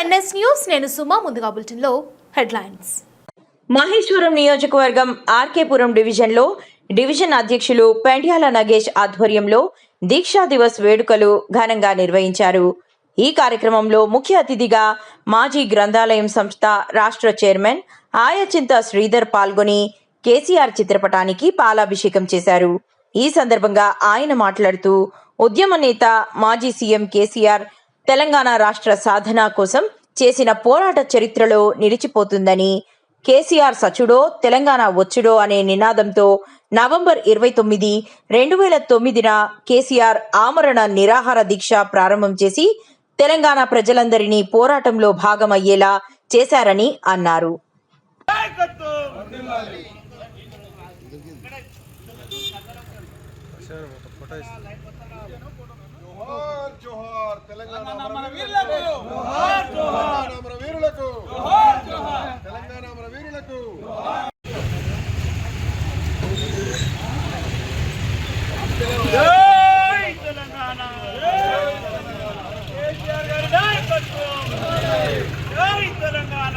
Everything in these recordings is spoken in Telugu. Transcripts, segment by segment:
ఎన్ఎస్ న్యూస్ నేను సుమా ముందుగా బులెటిన్లో హెడ్లైన్స్. మహేశ్వరం నియోజకవర్గం ఆర్కేపురం డివిజన్లో డివిజన్ అధ్యక్షులు పెండ్యాల నగేష్ ఆధ్వర్యంలో దీక్షా దివస్ వేడుకలు ఘనంగా నిర్వహించారు. ఈ కార్యక్రమంలో ముఖ్య అతిథిగా మాజీ గ్రంథాలయం సంస్థ రాష్ట్ర చైర్మన్ ఆయచింత శ్రీధర్ పాల్గొని కేసీఆర్ చిత్రపటానికి పాలాభిషేకం చేశారు. ఈ సందర్భంగా ఆయన మాట్లాడుతూ ఉద్యమ నేత మాజీ సీఎం కేసీఆర్ తెలంగాణ రాష్ట్ర సాధన కోసం చేసిన పోరాట చరిత్రలో నిలిచిపోతుందని కేసీఆర్ సచుడో తెలంగాణ వచ్చుడో అనే నినాదంతో నవంబర్ ఇరవై తొమ్మిది రెండు వేల తొమ్మిదిన కేసీఆర్ ఆమరణ నిరాహార దీక్ష ప్రారంభం చేసి తెలంగాణ ప్రజలందరినీ పోరాటంలో భాగమయ్యేలా చేశారని అన్నారు జోహార్ జోహార్ తెలంగాణ మన వీరులకు జోహార్ జోహార్ మన వీరులకు తెలంగాణ మన వీరులకు జై తెలంగాణ కేసీఆర్ గారి నాయకత్వం జై తెలంగాణ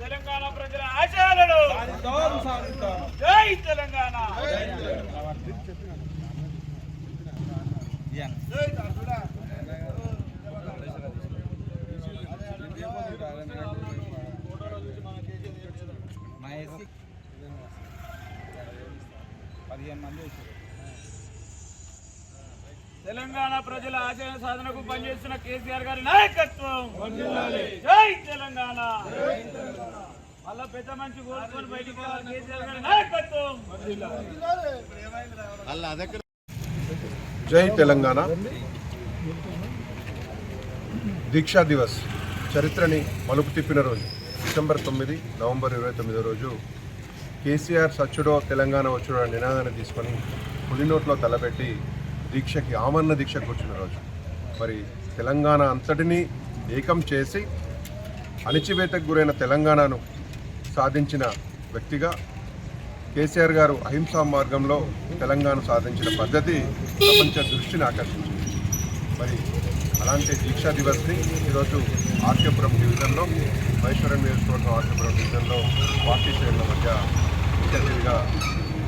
ప్రజల ఆశయాలను జై తెలంగాణ. పదిహేను మంది వచ్చారు. తెలంగాణ ప్రజల ఆశయ సాధనకు పనిచేస్తున్న కేసీఆర్ గారి నాయకత్వం. జై తెలంగాణ. మళ్ళా పెద్ద మంచి కోరుకొని బయటికి పోవాలి కేసీఆర్ గారి నాయకత్వం. జై తెలంగాణ. దీక్షా దివస్ చరిత్రని మలుపు తిప్పిన రోజు డిసెంబర్ తొమ్మిది నవంబర్ ఇరవై తొమ్మిదో రోజు కేసీఆర్ సచ్చుడో తెలంగాణ వచ్చుడో అనే నినాదాన్ని తీసుకొని పులినోట్లో తలపెట్టి దీక్షకి ఆమరణ దీక్ష వచ్చిన రోజు. మరి తెలంగాణ అంతటినీ ఏకం చేసి అణిచివేతకు గురైన తెలంగాణను సాధించిన వ్యక్తిగా కేసీఆర్ గారు అహింసా మార్గంలో తెలంగాణ సాధించిన పద్ధతి ప్రపంచ దృష్టిని ఆకర్షించింది. మరి అలాంటి దీక్షా దివస్ని ఈరోజు ఆర్కేపురం డివిజన్లో మహేశ్వరం నియోజకవర్గం ఆర్కేపురం డివిజన్లో పార్టీ శ్రేణుల మధ్య ముఖ్య అతిథిగా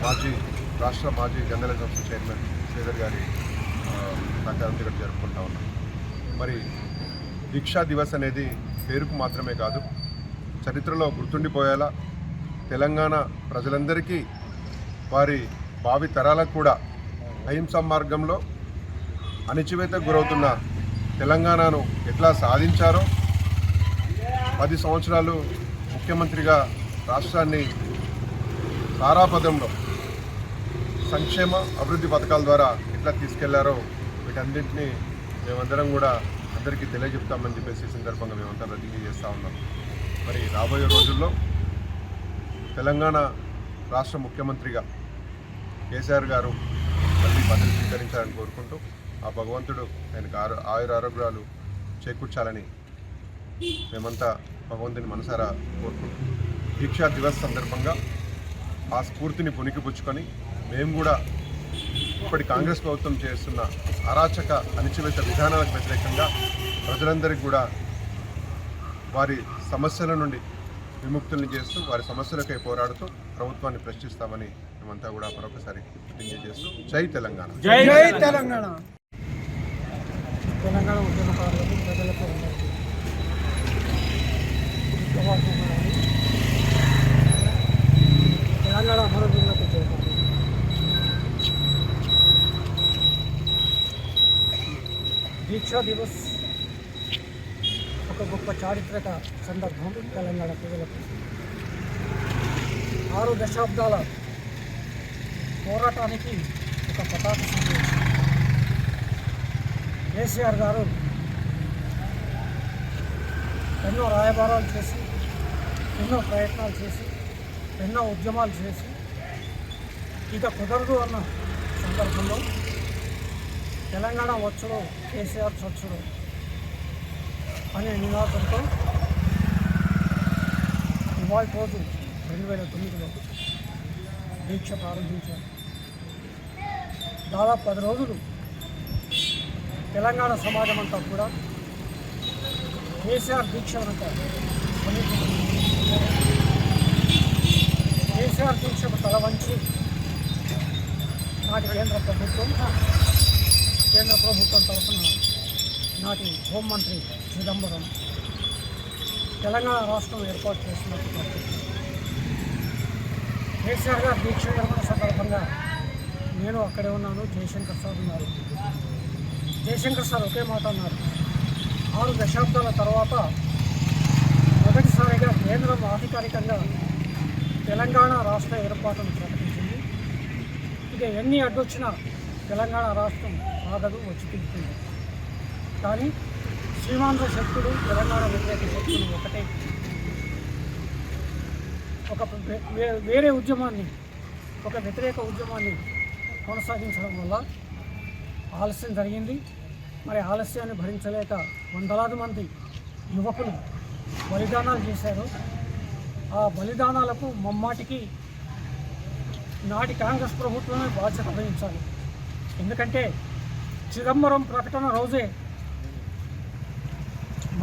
మాజీ రాష్ట్ర మాజీ జర్నలిజం చైర్మన్ శ్రీధర్ గారి ఆ, ఇక్కడ జరుపుకుంటా ఉన్నాం. మరి దీక్షా దివస్ అనేది పేరుకు మాత్రమే కాదు చరిత్రలో గుర్తుండిపోయేలా తెలంగాణ ప్రజలందరికీ వారి భావి తరాలకు కూడా అహింసా మార్గంలో అణిచివేతకు గురవుతున్న తెలంగాణను ఎట్లా సాధించారో పది సంవత్సరాలు ముఖ్యమంత్రిగా రాష్ట్రాన్ని తారాపదంలో సంక్షేమ అభివృద్ధి పథకాల ద్వారా ఎట్లా తీసుకెళ్ళారో వీటన్నింటినీ మేమందరం కూడా అందరికీ తెలియజెప్తామని చెప్పేసి సందర్భంగా మేమంతా ప్రతిజ్ఞ చేస్తూ ఉన్నాం. మరి రాబోయే రోజుల్లో తెలంగాణ రాష్ట్ర ముఖ్యమంత్రిగా కేసీఆర్ గారు మళ్ళీ పదవి స్వీకరించాలని కోరుకుంటూ ఆ భగవంతుడు ఆయనకు ఆరు ఆయుర ఆరోగ్యాలు చేకూర్చాలని మేమంతా భగవంతుని మనసారా కోరుకుంటాం దీక్షా దివస్ సందర్భంగా ఆ స్ఫూర్తిని పుణికిపుచ్చుకొని మేము కూడా ఇప్పటి కాంగ్రెస్ ప్రభుత్వం చేస్తున్న అరాచక అణిచివేత విధానాలకు వ్యతిరేకంగా ప్రజలందరికీ కూడా వారి సమస్యల నుండి విముక్తుల్ని చేస్తూ వారి సమస్యలకై పోరాడుతూ ప్రభుత్వాన్ని ప్రశ్నిస్తామని మేమంతా కూడా మరొకసారి చేస్తూ జై తెలంగాణ. జై తెలంగాణ. తెలంగాణ. ఉద్యమకారులకు ప్రజలకు. తెలంగాణ అమరవీరులకు దీక్షా దివస్ ఒక ఒక గొప్ప చారిత్రక సందర్భం తెలంగాణ ప్రజలకు ఆరు దశాబ్దాల పోరాటానికి ఒక పతాక సందేశం కేసీఆర్ గారు ఎన్నో రాయబారాలు చేసి ఎన్నో ప్రయత్నాలు చేసి ఎన్నో ఉద్యమాలు చేసి ఇక కుదరదు అన్న సందర్భంలో తెలంగాణ వచ్చుడు కేసీఆర్ చచ్చుడు అనే నినాదంతో ఇవాళ రోజు రెండు వేల తొమ్మిదిలో దీక్ష ప్రారంభించారు. దాదాపు పది రోజులు తెలంగాణ సమాజం అంతా కూడా కేసీఆర్ దీక్ష అంతా కేసీఆర్ దీక్షకు తల వంచి నాటి కేంద్ర ప్రభుత్వం కేంద్ర ప్రభుత్వం తరఫున నాటి హోంమంత్రి చిదంబరం తెలంగాణ రాష్ట్రం ఏర్పాటు చేసినట్టు కేసీఆర్ గారు దీక్ష విరమణ సందర్భంగా నేను అక్కడే ఉన్నాను. జయశంకర్ సార్ ఉన్నారు. జయశంకర్ సార్ ఒకే మాట అన్నారు. ఆరు దశాబ్దాల తర్వాత మొదటిసారిగా కేంద్రం అధికారికంగా తెలంగాణ రాష్ట్ర ఏర్పాటును ప్రకటించింది. ఇక ఎన్ని అడ్డొచ్చినా తెలంగాణ రాష్ట్రం బాధలు వచ్చి తింటుంది కానీ శ్రీమాంధ్ర శక్తులు తెలంగాణ వ్యతిరేక శక్తులు ఒకటే. ఒక వే- వేరే ఉద్యమాన్ని ఒక వ్యతిరేక ఉద్యమాన్ని కొనసాగించడం వల్ల ఆలస్యం జరిగింది. మరి ఆలస్యాన్ని భరించలేక వందలాది మంది యువకులు బలిదానాలు చేశారు. ఆ బలిదానాలకు మమ్మాటికి నాటి కాంగ్రెస్ ప్రభుత్వమే బాధ్యత వహించాలి. ఎందుకంటే చిదంబరం ప్రకటన రోజే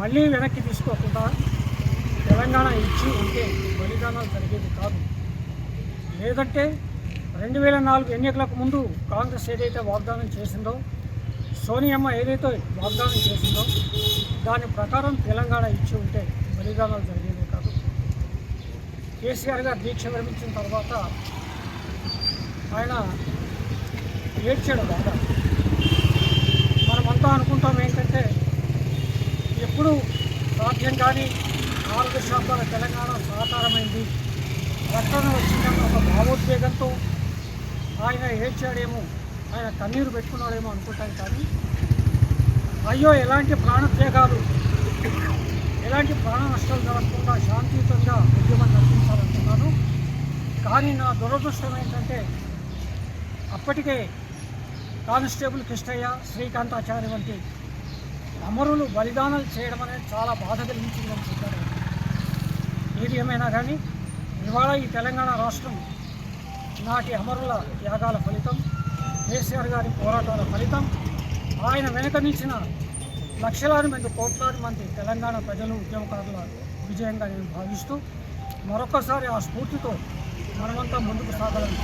మళ్ళీ వెనక్కి తీసుకోకుండా తెలంగాణ ఇచ్చి ఉంటే బలిదానాలు జరిగేది కాదు. లేదంటే రెండు వేల నాలుగు ఎన్నికలకు ముందు కాంగ్రెస్ ఏదైతే వాగ్దానం చేసిందో సోనియమ్మ ఏదైతే వాగ్దానం చేసిందో దాని ప్రకారం తెలంగాణ ఇచ్చి ఉంటే బలిదానాలు జరిగేది కాదు. కేసీఆర్ గారు దీక్ష విరమించిన తర్వాత ఆయన ఏడ్చాడు బాగా. మనమంతా అనుకుంటాం ఏంటంటే ఎప్పుడు సాధ్యం కానీ ఆరోగ్య దశాబ్దాల తెలంగాణ సహకారమైంది ప్రకటన వచ్చిందన్న ఒక భావోద్వేగంతో ఆయన ఏడ్చాడేమో ఆయన కన్నీరు పెట్టుకున్నాడేమో అనుకుంటాం కానీ అయ్యో ఎలాంటి ప్రాణత్యాగాలు ఎలాంటి ప్రాణ నష్టాలు జరగకుండా శాంతియుతంగా ఉద్యమం నడిపించాలనుకున్నాను. కానీ నా దురదృష్టం ఏంటంటే అప్పటికే కానిస్టేబుల్ కృష్ణయ్య శ్రీకాంతాచారి వంటి అమరులు బలిదానాలు చేయడం అనేది చాలా బాధ కలిగించిందని చెప్పారు. ఏది ఏమైనా కానీ ఇవాళ ఈ తెలంగాణ రాష్ట్రం నాటి అమరుల త్యాగాల ఫలితం కేసీఆర్ గారి పోరాటాల ఫలితం ఆయన వెనుక నిలిచిన లక్షలాది మంది కోట్లాది మంది తెలంగాణ ప్రజలు ఉద్యమకారుల విజయంగా నేను భావిస్తూ మరొకసారి ఆ స్ఫూర్తితో మనమంతా ముందుకు సాగాలని